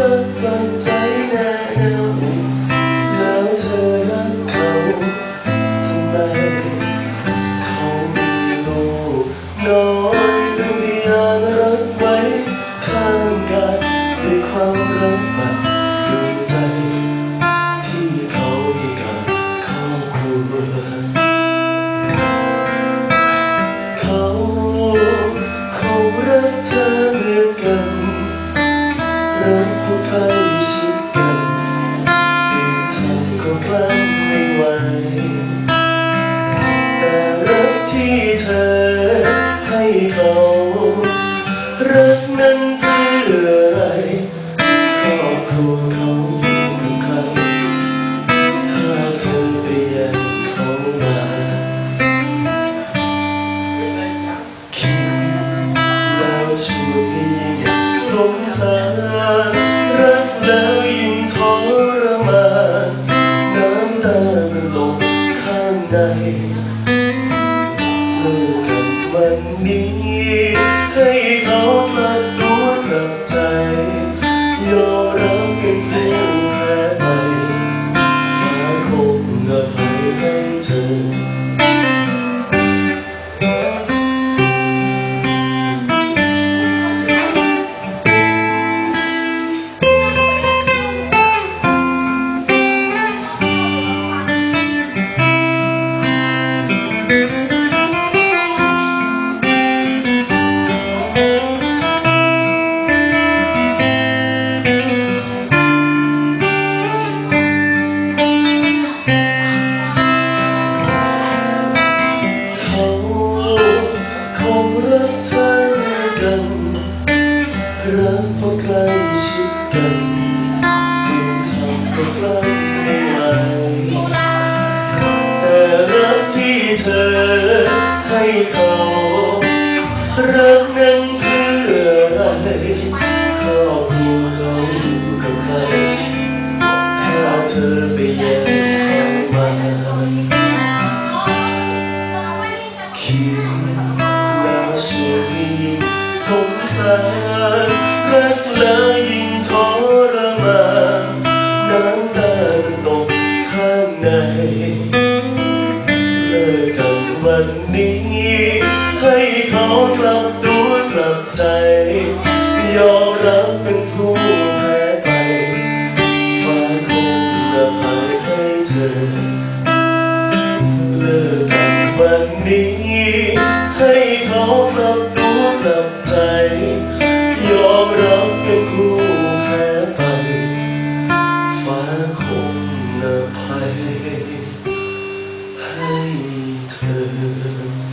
รักบางใจหน้าหแล้วเธอรักเขาทำไม เขามีลูกน้อยต้องยางรักไว้ข้างกันด้ความรักแบบใจ วั เธอให้เขารักนั้นเพื่ออะไรครอบครัวเขาอยู่กับใครถ้าเธอไปย่งเขามาคิดแล้วสุนีสงสารรักแล้วยิ่งทรมานน้ำตาตกข้างใน วันนี้ ให้เขากลับดูกลับใจ ยอมรับเป็นผู้แพ้ไปฟ้าคงอภัยให้เธอ เลิกกันวันนี้ ให้เขากลับดูกลับ return.